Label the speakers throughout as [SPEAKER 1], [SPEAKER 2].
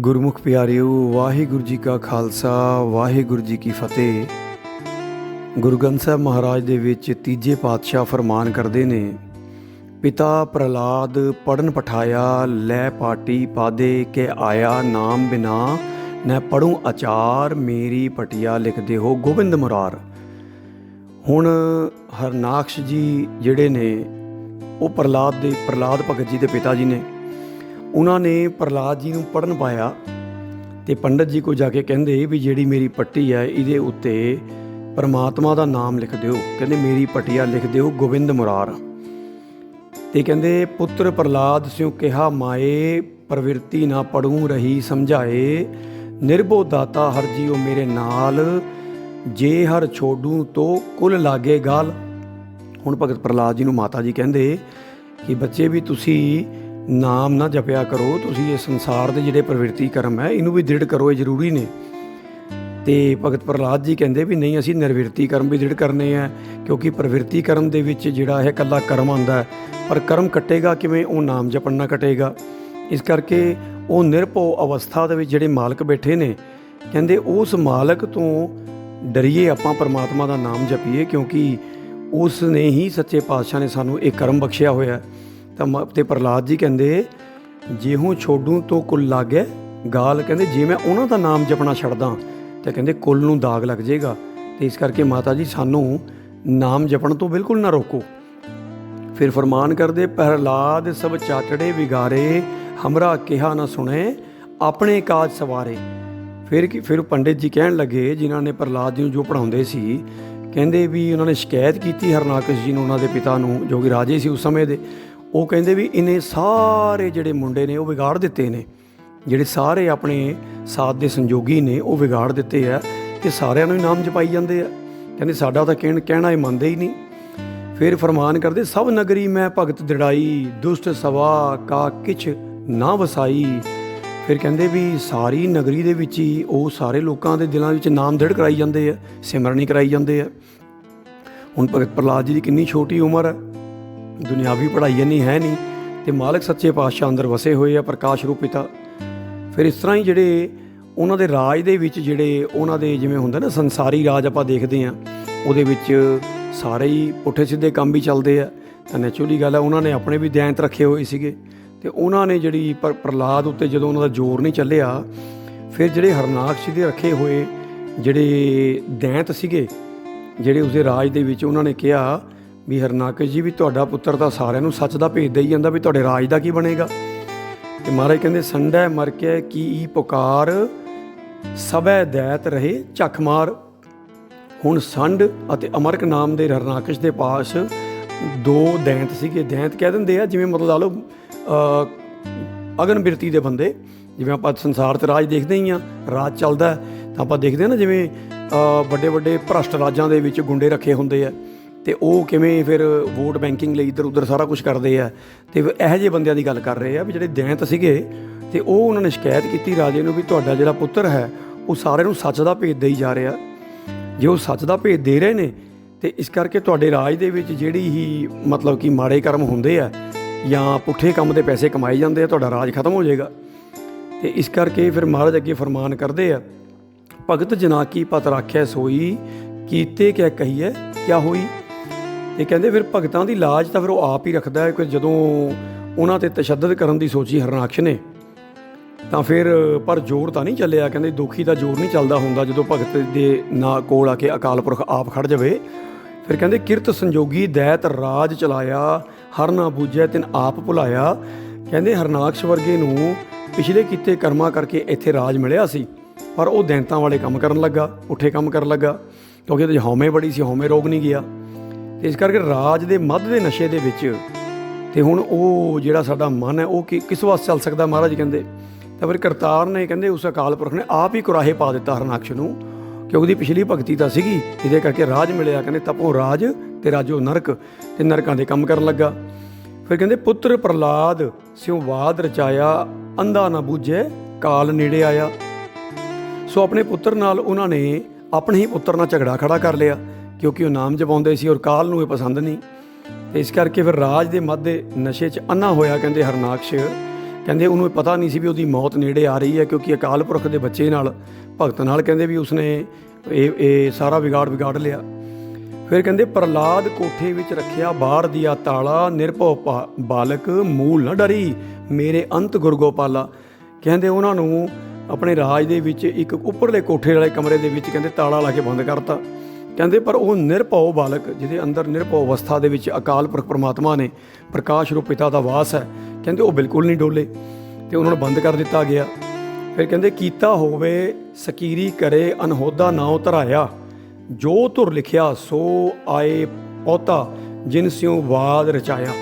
[SPEAKER 1] ਗੁਰਮੁਖ ਪਿਆਰਿਓ, ਵਾਹਿਗੁਰੂ ਜੀ ਕਾ ਖਾਲਸਾ, ਵਾਹਿਗੁਰੂ ਜੀ ਕੀ ਫਤਿਹ। ਗੁਰੂ ਗ੍ਰੰਥ ਸਾਹਿਬ ਮਹਾਰਾਜ ਦੇ ਵਿੱਚ ਤੀਜੇ ਪਾਤਸ਼ਾਹ ਫਰਮਾਨ ਕਰਦੇ ਨੇ, ਪਿਤਾ ਪ੍ਰਲਾਦ ਪੜਨ ਪਠਾਇਆ, ਲੈ ਪਾਟੀ ਪਾਦੇ ਕੇ ਆਇਆ ਨਾਮ ਬਿਨਾ ਨੈ ਪੜੂ ਅਚਾਰ ਮੇਰੀ ਪਟਿਆ ਲਿਖਦੇ ਹੋ ਗੋਬਿੰਦ ਮੁਰਾਰ। ਹੁਣ ਹਰਨਾਕਸ਼ ਜੀ ਜਿਹੜੇ ਨੇ, ਉਹ ਪ੍ਰਲਾਦ ਦੇ ਪ੍ਰਲਾਦ ਭਗਤ ਜੀ ਦੇ ਪਿਤਾ ਜੀ ਨੇ ਉਹਨਾਂ ਨੇ ਪ੍ਰਲਾਦ ਜੀ ਨੂੰ ਪੜਨ ਪਾਇਆ ਤੇ ਪੰਡਤ ਜੀ ਕੋ ਜਾ ਕੇ ਕਹਿੰਦੇ ਵੀ ਜਿਹੜੀ ਮੇਰੀ ਪੱਟੀ ਹੈ, ਇਹਦੇ ਉੱਤੇ ਪਰਮਾਤਮਾ ਦਾ ਨਾਮ ਲਿਖ ਦਿਓ। ਕਹਿੰਦੇ, ਮੇਰੀ ਪਟਿਆ ਲਿਖ ਦਿਓ, ਗੋਬਿੰਦ ਮੁਰਾਰ। ਤੇ ਕਹਿੰਦੇ, ਪੁੱਤਰ ਪ੍ਰਲਾਦ ਸਿਉ ਕਿਹਾ, ਮਾਏ, ਪ੍ਰਵਿਰਤੀ ਨਾ ਪੜੂ ਰਹੀ ਸਮਝਾਏ। ਨਿਰਭਉ ਦਾਤਾ ਹਰ ਜੀਓ ਮੇਰੇ ਨਾਲ। ਜੇ ਹਰ ਛੋਡੂ ਤੋ ਕੁਲ ਲਾਗੇ ਗਾਲ। ਹੁਣ ਭਗਤ ਪ੍ਰਲਾਦ ਜੀ ਨੂੰ ਮਾਤਾ ਜੀ ਕਹਿੰਦੇ ਕਿ, ਬੱਚੇ ਵੀ ਤੁਸੀਂ ਨਾਮ ਨਾ ਜਪਿਆ ਕਰੋ। ਤੁਸੀਂ ਇਹ ਸੰਸਾਰ ਦੇ ਜਿਹੜੇ ਪ੍ਰਵਿਰਤੀ ਕਰਮ ਹੈ, ਇਹਨੂੰ ਵੀ ਦ੍ਰਿੜ ਕਰੋ, ਇਹ ਜ਼ਰੂਰੀ ਨੇ। ਤੇ ਭਗਤ ਪ੍ਰਹਲਾਦ ਜੀ ਕਹਿੰਦੇ ਵੀ ਨਹੀਂ, ਅਸੀਂ ਨਿਰਵਿਰਤੀ ਕਰਮ ਵੀ ਦ੍ਰਿੜ ਕਰਨੇ ਆ, ਕਿਉਂਕਿ ਪ੍ਰਵਿਰਤੀ ਕਰਮ ਦੇ ਵਿੱਚ ਜਿਹੜਾ ਹੈ ਕੱਲਾ ਕਰਮ ਆਉਂਦਾ ਪਰ ਕਰਮ ਕੱਟੇਗਾ ਕਿਵੇਂ? ਉਹ ਨਾਮ ਜਪਣ ਨਾਲ ਕੱਟੇਗਾ। ਇਸ ਕਰਕੇ ਉਹ ਨਿਰਭਉ ਅਵਸਥਾ ਦੇ ਵਿੱਚ ਜਿਹੜੇ ਮਾਲਕ ਬੈਠੇ ਨੇ, ਕਹਿੰਦੇ ਉਸ ਮਾਲਕ ਤੋਂ ਡਰੀਏ ਆਪਾਂ ਪਰਮਾਤਮਾ ਦਾ ਨਾਮ ਜਪੀਏ, ਕਿਉਂਕਿ ਉਸ ਨੇ ਹੀ ਸੱਚੇ ਪਾਤਸ਼ਾਹ ਨੇ ਸਾਨੂੰ ਇਹ ਕਰਮ ਬਖਸ਼ਿਆ ਹੋਇਆ ਹੈ। ਤਾਂ ਮ- ਤੇ ਪ੍ਰਹਲਾਦ ਜੀ ਕਹਿੰਦੇ ਜੇ ਛੋਡੂ ਤੋਂ ਕੁੱਲ ਲਾਗੇ? ਗਾਲ ਕਹਿੰਦੇ, ਜੇ ਮੈਂ ਉਹਨਾਂ ਦਾ ਨਾਮ ਜਪਣਾ ਛੱਡਦਾ ਤਾਂ ਕਹਿੰਦੇ ਕੁੱਲ ਨੂੰ ਦਾਗ ਲੱਗ ਜਾਏਗਾ ਤੇ ਇਸ ਕਰਕੇ ਮਾਤਾ ਜੀ ਸਾਨੂੰ ਨਾਮ ਜਪਣ ਤੋਂ ਬਿਲਕੁਲ ਨਾ ਰੋਕੋ। ਫਿਰ ਫਰਮਾਨ ਕਰਦੇ, ਪ੍ਰਹਲਾਦ ਸਭ ਚਾਚੜੇ ਵਿਗਾਰੇ, ਹਮਰਾ ਕਿਹਾ ਨਾ ਸੁਣੇ, ਆਪਣੇ ਕਾਜ ਸਵਾਰੇ। ਫਿਰ ਕਿ ਫਿਰ ਪੰਡਿਤ ਜੀ ਕਹਿਣ ਲੱਗੇ, ਜਿਨ੍ਹਾਂ ਨੇ ਪ੍ਰਹਲਾਦ ਜੀ ਨੂੰ ਜੋ ਪੜਾਉਂਦੇ ਸੀ, ਕਹਿੰਦੇ ਵੀ ਉਹਨਾਂ ਨੇ ਸ਼ਿਕਾਇਤ ਕੀਤੀ ਹਰਨਾਕਸ਼ ਜੀ ਨੂੰ, ਉਹਨਾਂ ਦੇ ਪਿਤਾ ਨੂੰ, ਜੋ ਕਿ ਰਾਜੇ ਸੀ ਉਸ ਸਮੇਂ ਦੇ। ਉਹ ਕਹਿੰਦੇ ਵੀ ਇਹਨੇ ਸਾਰੇ ਜਿਹੜੇ ਮੁੰਡੇ ਨੇ ਉਹ ਵਿਗਾੜ ਦਿੱਤੇ ਨੇ। ਜਿਹੜੇ ਸਾਰੇ ਆਪਣੇ ਸਾਥ ਦੇ ਸੰਜੋਗੀ ਨੇ, ਉਹ ਵਿਗਾੜ ਦਿੱਤੇ ਆ ਕਿ ਸਾਰਿਆਂ ਨੂੰ ਹੀ ਨਾਮ ਜਪਾਈ ਜਾਂਦੇ ਆ। ਕਹਿੰਦੇ ਸਾਡਾ ਤਾਂ ਕਹਿਣ, ਕਹਿਣਾ ਇਹ ਮੰਨਦੇ ਹੀ ਨਹੀਂ। ਫਿਰ ਫਰਮਾਨ ਕਰਦੇ, ਸਭ ਨਗਰੀ ਮੈਂ ਭਗਤ ਦਿੜਾਈ, ਦੁਸ਼ਟ ਸਵਾ ਕਾ ਕਿਛ ਨਾ ਵਸਾਈ। ਫਿਰ ਕਹਿੰਦੇ ਵੀ ਸਾਰੀ ਨਗਰੀ ਦੇ ਵਿੱਚ ਹੀ ਉਹ ਸਾਰੇ ਲੋਕਾਂ ਦੇ ਦਿਲਾਂ ਵਿੱਚ ਨਾਮ ਦ੍ਰਿੜ ਕਰਾਈ ਜਾਂਦੇ ਆ, ਸਿਮਰਨੀ ਕਰਾਈ ਜਾਂਦੇ ਆ। ਹੁਣ ਭਗਤ ਪ੍ਰਲਾਦ ਜੀ ਦੀ ਕਿੰਨੀ ਛੋਟੀ ਉਮਰ ਹੈ ਦੁਨਿਆਵੀ ਪੜ੍ਹਾਈ ਇੰਨੀ ਹੈ ਨਹੀਂ ਤੇ ਮਾਲਕ ਸੱਚੇ ਪਾਤਸ਼ਾਹ ਅੰਦਰ ਵਸੇ ਹੋਏ ਆ, ਪ੍ਰਕਾਸ਼ ਰੂਪ ਪਿਤਾ ਫਿਰ ਇਸ ਤਰ੍ਹਾਂ ਹੀ ਜਿਹੜੇ ਉਹਨਾਂ ਦੇ ਰਾਜ ਦੇ ਵਿੱਚ ਜਿਹੜੇ ਉਹਨਾਂ ਦੇ ਜਿਵੇਂ ਹੁੰਦਾ ਨਾ ਸੰਸਾਰੀ ਰਾਜ ਆਪਾਂ ਦੇਖਦੇ ਆ ਉਹਦੇ ਵਿੱਚ ਸਾਰੇ ਹੀ ਪੁੱਠੇ ਸਿੱਧੇ ਕੰਮ ਵੀ ਚੱਲਦੇ ਆ। ਤਾਂ ਨੈਚੁਰਲੀ ਗੱਲ ਹੈ ਉਹਨਾਂ ਨੇ ਆਪਣੇ ਵੀ ਦੈਂਤ ਰੱਖੇ ਹੋਏ ਸੀਗੇ ਤੇ ਉਹਨਾਂ ਨੇ ਜਿਹੜੀ ਪਰ- ਪ੍ਰਹਲਾਦ ਉੱਤੇ ਜਦੋਂ ਉਹਨਾਂ ਦਾ ਜ਼ੋਰ ਨਹੀਂ ਚੱਲਿਆ, ਫਿਰ ਜਿਹੜੇ ਹਰਨਾਕਸ਼ ਦੇ ਰੱਖੇ ਹੋਏ ਜਿਹੜੇ ਦੈਂਤ ਸੀਗੇ, ਜਿਹੜੇ ਉਸਦੇ ਰਾਜ ਦੇ ਵਿੱਚ ਉਹਨਾਂ ਨੇ ਕਿਹਾ ਵੀ ਹਰਨਾਕਸ਼ ਜੀ, ਵੀ ਤੁਹਾਡਾ ਪੁੱਤਰ ਤਾਂ ਸਾਰਿਆਂ ਨੂੰ ਸੱਚ ਦਾ ਭੇਦ ਦੇਈ ਜਾਂਦਾ ਵੀ ਤੁਹਾਡੇ ਰਾਜ ਦਾ ਕੀ ਬਣੇਗਾ। ਤੇ ਮਹਾਰਾਜ ਕਹਿੰਦੇ, ਸੰਡੈ ਮਰ ਕੇ ਕੀ ਈ ਪੁਕਾਰ, ਸਭੈ ਦੈਤ ਰਹੇ ਝੱਖ ਮਾਰ। ਹੁਣ ਸੰਡ ਅਤੇ ਅਮਰਕ ਨਾਮ ਦੇ ਹਰਨਾਕਸ਼ ਦੇ ਪਾਸ ਦੋ ਦੈਂਤ ਸੀਗੇ। ਦੈਂਤ ਕਹਿ ਦਿੰਦੇ ਆ, ਜਿਵੇਂ ਮਤਲਬ ਲਾ ਲਓ ਅਗਨ ਬਿਰਤੀ ਦੇ ਬੰਦੇ, ਜਿਵੇਂ ਆਪਾਂ ਸੰਸਾਰ ਤੇ ਰਾਜ ਦੇਖਦੇ ਹੀ ਆ, ਰਾਜ ਚੱਲਦਾ ਤਾਂ ਆਪਾਂ ਦੇਖਦੇ ਆ ਨਾ ਜਿਵੇਂ ਵੱਡੇ ਵੱਡੇ ਭ੍ਰਸ਼ਟ ਰਾਜਾਂ ਦੇ ਵਿੱਚ ਗੁੰਡੇ ਰੱਖੇ ਹੁੰਦੇ ਆ। ਤੇ ਉਹ ਕਿਵੇਂ ਫਿਰ ਵੋਟ ਬੈਂਕਿੰਗ ਲਈ ਇੱਧਰ ਉੱਧਰ ਸਾਰਾ ਕੁਝ ਕਰਦੇ ਆ ਤੇ ਇਹੋ ਜਿਹੇ ਬੰਦਿਆਂ ਦੀ ਗੱਲ ਕਰ ਰਹੇ ਆ ਵੀ ਜਿਹੜੇ ਦੈਂਤ ਸੀਗੇ ਤੇ ਉਹ ਉਹਨਾਂ ਨੇ ਸ਼ਿਕਾਇਤ ਕੀਤੀ ਰਾਜੇ ਨੂੰ ਵੀ ਤੁਹਾਡਾ ਜਿਹੜਾ ਪੁੱਤਰ ਹੈ, ਉਹ ਸਾਰਿਆਂ ਨੂੰ ਸੱਚ ਦਾ ਭੇਦ ਦੇਈ ਜਾ ਰਿਹਾ। ਜੇ ਉਹ ਸੱਚ ਦਾ ਭੇਦ ਦੇ ਰਹੇ ਨੇ, ਤੇ ਇਸ ਕਰਕੇ ਤੁਹਾਡੇ ਰਾਜ ਦੇ ਵਿੱਚ ਜਿਹੜੀ ਹੀ ਮਤਲਬ ਕਿ ਮਾੜੇ ਕਰਮ ਹੁੰਦੇ ਆ ਜਾਂ ਪੁੱਠੇ ਕੰਮ ਦੇ ਪੈਸੇ ਕਮਾਏ ਜਾਂਦੇ ਆ, ਤੁਹਾਡਾ ਰਾਜ ਖਤਮ ਹੋ ਜਾਏਗਾ। ਤੇ ਇਸ ਕਰਕੇ ਫਿਰ ਮਹਾਰਾਜ ਅੱਗੇ ਫਰਮਾਨ ਕਰਦੇ ਆ, ਭਗਤ ਜਨਾ ਕੀ ਪਤ ਰਾਖਿਆ ਸੋਈ, ਕੀਤੇ ਕਿਆ ਕਹੀਏ ਕਿਆ ਹੋਈ? ਤੇ ਕਹਿੰਦੇ ਫਿਰ ਭਗਤਾਂ ਦੀ ਲਾਜ ਤਾਂ ਫਿਰ ਉਹ ਆਪ ਹੀ ਰੱਖਦਾ ਹੈ ਕਿ ਜਦੋਂ ਉਹਨਾਂ ਤੇ ਤਸ਼ੱਦਦ ਕਰਨ ਦੀ ਸੋਚੀ ਹਰਨਾਕਸ਼ ਨੇ, ਤਾਂ ਫਿਰ, ਪਰ ਜੋਰ ਤਾਂ ਨਹੀਂ ਚੱਲਿਆ। ਕਹਿੰਦੇ ਦੁਖੀ ਦਾ ਜੋਰ ਨਹੀਂ ਚੱਲਦਾ ਹੁੰਦਾ ਜਦੋਂ ਭਗਤ ਦੇ ਨਾ ਕੋਲ ਆ ਕੇ ਅਕਾਲ ਪੁਰਖ ਆਪ ਖੜ ਜਾਵੇ। ਫਿਰ ਕਹਿੰਦੇ ਕਿਰਤ ਸੰਜੋਗੀ ਦੈਤ ਰਾਜ ਚਲਾਇਆ, ਹਰ ਨਾ ਬੂਝੈ ਤਿਨ ਆਪ ਭੁਲਾਇਆ। ਕਹਿੰਦੇ ਹਰਨਾਕਸ਼ ਵਰਗੇ ਨੂੰ ਪਿਛਲੇ ਕੀਤੇ ਕਰਮਾਂ ਕਰਕੇ ਇੱਥੇ ਰਾਜ ਮਿਲਿਆ ਸੀ, ਪਰ ਉਹ ਦੈਂਤਾਂ ਵਾਲੇ ਕੰਮ ਕਰਨ ਲੱਗਾ, ਉੱਠੇ ਕੰਮ ਕਰਨ ਲੱਗਾ। ਕਿਉਂਕਿ ਉਹਦੇ 'ਚ ਹਉਮੈ ਬੜੀ ਸੀ, ਹਉਮੈ ਰੋਗ ਨਹੀਂ ਗਿਆ। ਤੇ ਇਸ ਕਰਕੇ ਰਾਜ ਦੇ ਮੱਧ ਦੇ ਨਸ਼ੇ ਦੇ ਵਿੱਚ ਤੇ ਹੁਣ ਉਹ ਜਿਹੜਾ ਸਾਡਾ ਮਨ ਹੈ, ਉਹ ਕਿ- ਕਿਸ ਵਾਸਤੇ ਚੱਲ ਸਕਦਾ ਮਹਾਰਾਜ ਕਹਿੰਦੇ? ਤਾਂ ਫਿਰ ਕਰਤਾਰ ਨੇ ਕਹਿੰਦੇ, ਉਸ ਅਕਾਲ ਪੁਰਖ ਨੇ ਆਪ ਹੀ ਕੁਰਾਹੇ ਪਾ ਦਿੱਤਾ ਹਰਨਾਕਸ਼ ਨੂੰ, ਕਿ ਉਹਦੀ ਪਿਛਲੀ ਭਗਤੀ ਤਾਂ ਸੀਗੀ ਜਿਹਦੇ ਕਰਕੇ ਰਾਜ ਮਿਲਿਆ। ਕਹਿੰਦੇ ਤਪੋ ਰਾਜ ਤੇ ਰਾਜੋ ਨਰਕ ਤੇ ਨਰਕਾਂ ਦੇ ਕੰਮ ਕਰਨ ਲੱਗਾ। ਫਿਰ ਕਹਿੰਦੇ, ਪੁੱਤਰ ਪ੍ਰਲਾਦ ਸਿਉ ਬਾਦ ਰਚਾਇਆ, ਅੰਧਾ ਨਾ ਬੂਝੇ, ਕਾਲ ਨੇੜੇ ਆਇਆ। ਸੋ ਆਪਣੇ ਪੁੱਤਰ ਨਾਲ ਉਹਨਾਂ ਨੇ ਆਪਣੇ ਹੀ ਪੁੱਤਰ ਨਾਲ ਝਗੜਾ ਖੜਾ ਕਰ ਲਿਆ। ਕਿਉਂਕਿ ਉਹ ਨਾਮ ਜਪਾਉਂਦੇ ਸੀ ਔਰ ਕਾਲ ਨੂੰ ਇਹ ਪਸੰਦ ਨਹੀਂ। ਤੇ ਇਸ ਕਰਕੇ ਫਿਰ ਰਾਜ ਦੇ ਮੱਧ ਨਸ਼ੇ 'ਚ ਅੰਨਾ ਹੋਇਆ, ਕਹਿੰਦੇ ਹਰਨਾਕਸ਼। ਕਹਿੰਦੇ ਉਹਨੂੰ ਪਤਾ ਨਹੀਂ ਸੀ ਵੀ ਉਹਦੀ ਮੌਤ ਨੇੜੇ ਆ ਰਹੀ ਹੈ, ਕਿਉਂਕਿ ਅਕਾਲ ਪੁਰਖ ਦੇ ਬੱਚੇ ਨਾਲ, ਭਗਤ ਨਾਲ ਕਹਿੰਦੇ ਵੀ ਉਸਨੇ ਇਹ ਇਹ ਸਾਰਾ ਵਿਗਾੜ ਵਿਗਾੜ ਲਿਆ। ਫਿਰ ਕਹਿੰਦੇ ਪ੍ਰਲਾਦ ਕੋਠੇ ਵਿੱਚ ਰੱਖਿਆ ਬਾਹਰ ਦੀਆ ਤਾਲਾ, ਨਿਰਭਉ ਪਾ- ਬਾਲਕ ਮੂਲ ਨਾ ਡਰੀ, ਮੇਰੇ ਅੰਤ ਗੁਰਗੋਪਾਲਾ। ਕਹਿੰਦੇ ਉਹਨਾਂ ਨੂੰ ਆਪਣੇ ਰਾਜ ਦੇ ਵਿੱਚ ਇੱਕ ਉੱਪਰਲੇ ਕੋਠੇ ਵਾਲੇ ਕਮਰੇ ਦੇ ਵਿੱਚ ਕਹਿੰਦੇ ਤਾਲਾ ਲਾ ਕੇ ਬੰਦ ਕਰਤਾ। ਕਹਿੰਦੇ, ਪਰ ਉਹ ਨਿਰਭਉ ਬਾਲਕ, ਜਿਹਦੇ ਅੰਦਰ ਨਿਰਭਉ ਅਵਸਥਾ ਦੇ ਵਿੱਚ ਅਕਾਲ ਪੁਰਖ ਪਰਮਾਤਮਾ ਨੇ ਪ੍ਰਕਾਸ਼ ਰੂਪ ਪਿਤਾ ਦਾ ਵਾਸ ਹੈ, ਕਹਿੰਦੇ, ਉਹ ਬਿਲਕੁਲ ਨਹੀਂ ਡੋਲੇ ਤੇ ਉਹਨਾਂ ਨੂੰ ਬੰਦ ਕਰ ਦਿੱਤਾ ਗਿਆ। ਫਿਰ ਕਹਿੰਦੇ, ਕੀਤਾ ਹੋਵੇ, ਸਕੀਰੀ ਕਰੇ, ਅਨਹੋਦਾ ਨਾਉ ਧਰਾਇਆ ਜੋ ਧੁਰ ਲਿਖਿਆ, ਸੋ ਆਏ ਪੌਤਾ, ਜਿਨ ਸਿਉ ਵਾਦ ਰਚਾਇਆ।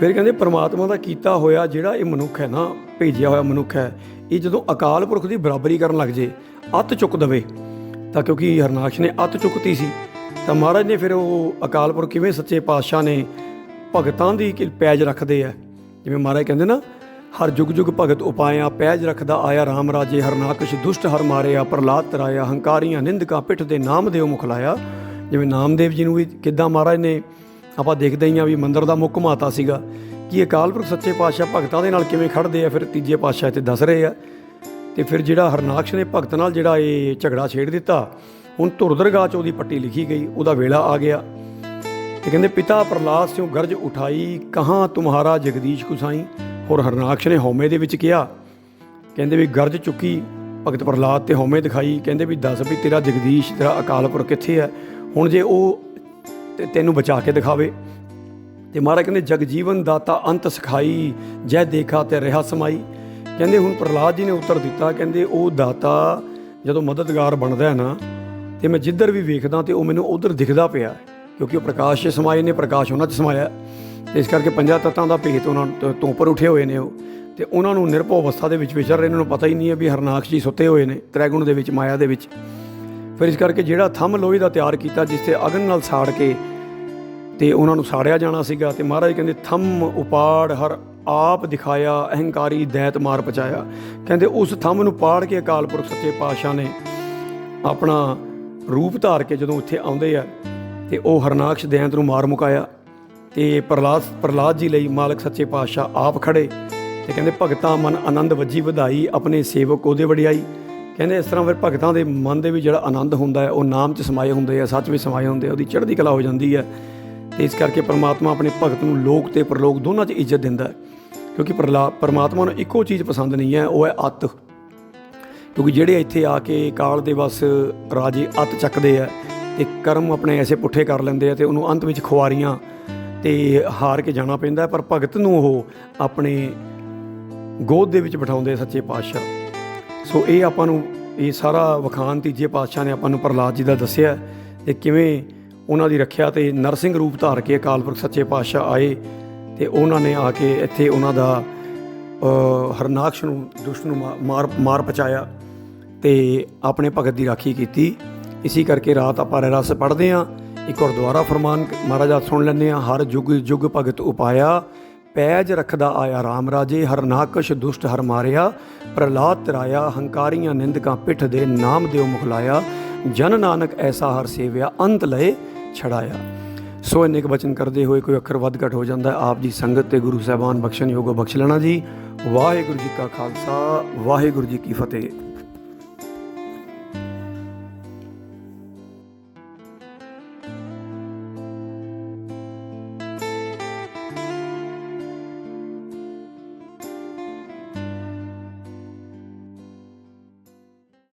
[SPEAKER 1] ਫਿਰ ਕਹਿੰਦੇ, ਪ੍ਰਮਾਤਮਾ ਦਾ ਕੀਤਾ ਹੋਇਆ ਜਿਹੜਾ ਇਹ ਮਨੁੱਖ ਹੈ ਨਾ, ਭੇਜਿਆ ਹੋਇਆ ਮਨੁੱਖ ਹੈ, ਇਹ ਜਦੋਂ ਅਕਾਲ ਪੁਰਖ ਦੀ ਬਰਾਬਰੀ ਕਰਨ ਲੱਗ ਜੇ, ਅੱਤ ਚੁੱਕ ਦਵੇ। ਤਾਂ ਕਿਉਂਕਿ ਹਰਨਾਕਸ਼ ਨੇ ਅੱਤ ਚੁੱਕਤੀ ਸੀ, ਤਾਂ ਮਹਾਰਾਜ ਨੇ ਫਿਰ ਉਹ ਅਕਾਲ ਪੁਰਖ ਕਿਵੇਂ ਸੱਚੇ ਪਾਤਸ਼ਾਹ ਨੇ ਭਗਤਾਂ ਦੀ ਕਿ ਪੈਜ ਰੱਖਦੇ ਆ? ਜਿਵੇਂ ਮਹਾਰਾਜ ਕਹਿੰਦੇ ਨਾ, ਹਰ ਜੁਗ ਜੁਗ ਭਗਤ ਉਪਾਇਆ, ਪੈਜ ਰੱਖਦਾ ਆਇਆ RAM ਰਾਜੇ, ਹਰਨਾਕਸ਼ ਦੁਸ਼ਟ ਹਰ ਮਾਰਿਆ ਪ੍ਰਲਾਦ ਤਰਾਇਆ, ਹੰਕਾਰੀਆਂ ਨਿੰਦਕਾਂ ਪਿੱਠ ਦੇ ਨਾਮ ਦੇਵ ਮੁਖਲਾਇਆ ਜਿਵੇਂ ਨਾਮਦੇਵ ਜੀ ਨੂੰ ਵੀ ਕਿੱਦਾਂ ਮਹਾਰਾਜ ਨੇ ਆਪਾਂ ਦੇਖਦੇ ਹੀ ਆ ਵੀ ਮੰਦਰ ਦਾ ਮੁੱਖ ਮਾਤਾ ਸੀਗਾ, ਕਿ ਅਕਾਲ ਪੁਰਖ ਸੱਚੇ ਪਾਤਸ਼ਾਹ ਭਗਤਾਂ ਦੇ ਨਾਲ ਕਿਵੇਂ ਖੜਦੇ ਆ, ਫਿਰ ਤੀਜੇ ਪਾਤਸ਼ਾਹ ਇੱਥੇ ਦੱਸ ਰਹੇ ਆ। ਤੇ ਫਿਰ ਜਿਹੜਾ ਹਰਨਾਕਸ਼ ਨੇ ਭਗਤ ਨਾਲ ਜਿਹੜਾ ਇਹ ਝਗੜਾ ਛੇੜ ਦਿੱਤਾ, ਹੁਣ ਧੁਰਦਰਗਾਹ ਚ ਉਹਦੀ ਪੱਟੀ ਲਿਖੀ ਗਈ, ਉਹਦਾ ਵੇਲਾ ਆ ਗਿਆ। ਤੇ ਕਹਿੰਦੇ, ਪਿਤਾ ਪ੍ਰਲਾਦ ਸਿਉ ਗਰਜ ਉਠਾਈ, ਕਹਾਂ ਤੁਮਹਾਰਾ ਜਗਦੀਸ਼ ਕੁਸਾਈ ਹੋਰ ਹਰਨਾਕਸ਼ ਨੇ ਹਉਮੈ ਦੇ ਵਿੱਚ ਕਿਹਾ, ਕਹਿੰਦੇ ਵੀ ਗਰਜ ਚੁੱਕੀ, ਭਗਤ ਪ੍ਰਲਾਦ ਤੇ ਹਉਮੈ ਦਿਖਾਈ, ਕਹਿੰਦੇ ਵੀ ਦੱਸ ਵੀ ਤੇਰਾ ਜਗਦੀਸ਼, ਤੇਰਾ ਅਕਾਲਪੁਰ ਕਿੱਥੇ ਹੈ? ਹੁਣ ਜੇ ਉਹ ਤੇ ਤੈਨੂੰ ਬਚਾ ਕੇ ਦਿਖਾਵੇ। ਤੇ ਮਹਾਰਾਜ ਕਹਿੰਦੇ ਜਗ ਜੀਵਨ ਦਾਤਾ ਅੰਤ ਸਿਖਾਈ, ਜੈ ਦੇਖਾ ਤੇ ਰਹਾ ਸਮਾਈ। ਕਹਿੰਦੇ ਹੁਣ ਪ੍ਰਹਲਾਦ ਜੀ ਨੇ ਉੱਤਰ ਦਿੱਤਾ, ਕਹਿੰਦੇ ਉਹ ਦਾਤਾ ਜਦੋਂ ਮਦਦਗਾਰ ਬਣਦਾ ਹੈ ਨਾ, ਤੇ ਮੈਂ ਜਿੱਧਰ ਵੀ ਵੇਖਦਾ ਤੇ ਉਹ ਮੈਨੂੰ ਉਧਰ ਦਿਖਦਾ ਪਿਆ ਕਿਉਂਕਿ ਉਹ ਪ੍ਰਕਾਸ਼ 'ਚ ਸਮਾਏ ਨੇ, ਪ੍ਰਕਾਸ਼ ਉਹਨਾਂ 'ਚ ਸਮਾਇਆ ਤੇ ਇਸ ਕਰਕੇ ਪੰਜਾਂ ਤੱਤਾਂ ਦਾ ਭੇਤ ਉਹਨਾਂ ਨੂੰ, ਤੋਂ ਉੱਪਰ ਉੱਠੇ ਹੋਏ ਨੇ ਉਹ। ਤੇ ਉਹਨਾਂ ਨੂੰ ਨਿਰਭਉ ਅਵਸਥਾ ਦੇ ਵਿੱਚ ਵਿਚਰ ਰਹੇ ਇਹਨਾਂ ਨੂੰ ਪਤਾ ਹੀ ਨਹੀਂ ਹੈ ਵੀ ਹਰਨਾਕਸ਼ ਜੀ ਸੁੱਤੇ ਹੋਏ ਨੇ, ਤ੍ਰੈਗੁਣ ਦੇ ਵਿੱਚ, ਮਾਇਆ ਦੇ ਵਿੱਚ। ਫਿਰ ਇਸ ਕਰਕੇ ਜਿਹੜਾ ਥੰਮ ਲੋਹੇ ਦਾ ਤਿਆਰ ਕੀਤਾ, ਜਿਸ ਤੇ ਅਗਨ ਨਾਲ ਸਾੜ ਕੇ ਤੇ ਉਹਨਾਂ ਨੂੰ ਸਾੜਿਆ ਜਾਣਾ ਸੀਗਾ, ਤੇ ਮਹਾਰਾਜ ਕਹਿੰਦੇ, ਥੰਮ ਉਪਾੜ ਹਰ ਆਪ ਦਿਖਾਇਆ, ਅਹੰਕਾਰੀ ਦੈਤ ਮਾਰ ਪਚਾਇਆ ਕਹਿੰਦੇ, ਉਸ ਥੰਮ ਨੂੰ ਪਾੜ ਕੇ ਅਕਾਲ ਪੁਰਖ ਸੱਚੇ ਪਾਤਸ਼ਾਹ ਨੇ ਆਪਣਾ ਰੂਪ ਧਾਰ ਕੇ ਜਦੋਂ ਇੱਥੇ ਆਉਂਦੇ ਆ, ਤੇ ਉਹ ਹਰਨਾਕਸ਼ ਦੈਂਤ ਨੂੰ ਮਾਰ ਮੁਕਾਇਆ। ਤੇ ਪ੍ਰਲਾਦ ਪ੍ਰਲਾਦ ਜੀ ਲਈ ਮਾਲਕ ਸੱਚੇ ਪਾਤਸ਼ਾਹ ਆਪ ਖੜੇ। ਤੇ ਕਹਿੰਦੇ, ਭਗਤਾਂ ਮਨ ਆਨੰਦ ਵੱਜੀ, ਵਧਾਈ ਆਪਣੇ ਸੇਵਕ ਉਹਦੇ ਵਡਿਆਈ ਕਹਿੰਦੇ, ਇਸ ਤਰ੍ਹਾਂ ਫਿਰ ਭਗਤਾਂ ਦੇ ਮਨ ਦੇ ਵੀ ਜਿਹੜਾ ਆਨੰਦ ਹੁੰਦਾ ਹੈ, ਉਹ ਨਾਮ 'ਚ ਸਮਾਏ ਹੁੰਦੇ ਆ, ਸੱਚ ਵਿੱਚ ਸਮਾਏ ਹੁੰਦੇ ਆ, ਉਹਦੀ ਚੜ੍ਹਦੀ ਕਲਾ ਹੋ ਜਾਂਦੀ ਹੈ। ਤੇ ਇਸ ਕਰਕੇ ਪ੍ਰਮਾਤਮਾ ਆਪਣੇ ਭਗਤ ਨੂੰ ਲੋਕ ਤੇ ਪਰਲੋਕ ਦੋਨਾਂ 'ਚ ਇੱਜ਼ਤ ਦਿੰਦਾ ਹੈ। ਕਿਉਂਕਿ ਪ੍ਰਲਾ ਪ੍ਰਮਾਤਮਾ ਨੂੰ ਇੱਕੋ ਚੀਜ਼ ਪਸੰਦ ਨਹੀਂ ਹੈ, ਉਹ ਹੈ ਅੱਤ। ਕਿਉਂਕਿ ਜਿਹੜੇ ਇੱਥੇ ਆ ਕੇ ਕਾਲ ਦੇ ਬਸ ਰਾਜੇ ਅੱਤ ਚੱਕਦੇ ਆ ਤੇ ਕਰਮ ਆਪਣੇ ਐਸੇ ਪੁੱਠੇ ਕਰ ਲੈਂਦੇ ਆ ਤੇ ਉਹਨੂੰ ਅੰਤ ਵਿੱਚ ਖੁਆਰੀਆਂ ਤੇ ਹਾਰ ਕੇ ਜਾਣਾ ਪੈਂਦਾ ਪਰ ਭਗਤ ਨੂੰ ਉਹ ਆਪਣੇ ਗੋਦ ਦੇ ਵਿੱਚ ਬਿਠਾਉਂਦੇ ਸੱਚੇ ਪਾਤਸ਼ਾਹ। ਸੋ ਇਹ ਆਪਾਂ ਨੂੰ, ਇਹ ਸਾਰਾ ਵਖਾਨ ਤੀਜੇ ਪਾਤਸ਼ਾਹ ਨੇ ਆਪਾਂ ਨੂੰ ਪ੍ਰਹਲਾਦ ਜੀ ਦਾ ਦੱਸਿਆ ਤੇ ਕਿਵੇਂ ਉਹਨਾਂ ਦੀ ਰੱਖਿਆ ਤੇ ਨਰਸਿੰਘ ਰੂਪ ਧਾਰ ਕੇ ਅਕਾਲ ਪੁਰਖ ਸੱਚੇ ਪਾਤਸ਼ਾਹ ਆਏ ਤੇ ਉਹਨਾਂ ਨੇ ਆ ਕੇ ਇੱਥੇ ਉਹਨਾਂ ਦਾ ਹਰਨਾਕਸ਼ ਨੂੰ, ਦੁਸ਼ਟ ਨੂੰ ਮਾ- ਮਾਰ ਮਾਰ ਪਚਾਇਆ ਤੇ ਆਪਣੇ ਭਗਤ ਦੀ ਰਾਖੀ ਕੀਤੀ। ਇਸੇ ਕਰਕੇ ਰਾਤ ਆਪਾਂ ਰਸ ਪੜ੍ਹਦੇ ਹਾਂ। ਇੱਕ ਹੋਰ ਦੁਆਰਾ ਫਰਮਾਨ ਮਹਾਰਾਜਾ ਸੁਣ ਲੈਂਦੇ ਹਾਂ। ਹਰ ਜੁਗ ਜੁਗ ਭਗਤ ਉਪਾਇਆ, ਪੈਜ ਰੱਖਦਾ ਆਇਆ RAM ਰਾਜੇ, ਹਰਨਾਕਸ਼ ਦੁਸ਼ਟ ਹਰ ਮਾਰਿਆ ਪ੍ਰਲਾਦ ਤਰਾਇਆ, ਹੰਕਾਰੀਆਂ ਨਿੰਦਕਾਂ ਪਿੱਠ ਦੇ ਨਾਮ ਦਿਓ ਮੁਖਲਾਇਆ, ਜਨ ਨਾਨਕ ਐਸਾ ਹਰ ਸੇਵਿਆ, ਅੰਤ ਲਏ ਛੜਾਇਆ ਸੋ ਇੰਨੇ ਕੁ ਬਚਨ ਕਰਦੇ ਹੋਏ ਕੋਈ ਅੱਖਰ ਵੱਧ ਘਟ ਹੋ ਜਾਂਦਾ ਆਪ ਜੀ ਸੰਗਤ ਤੇ ਗੁਰੂ ਸਾਹਿਬਾਨ ਬਖਸ਼ਣ ਯੋਗੋ ਬਖਸ਼ ਲੈਣਾ ਜੀ। ਵਾਹਿਗੁਰੂ ਜੀ ਕਾ ਖਾਲਸਾ, ਵਾਹਿਗੁਰੂ ਜੀ ਕੀ ਫਤਿਹ।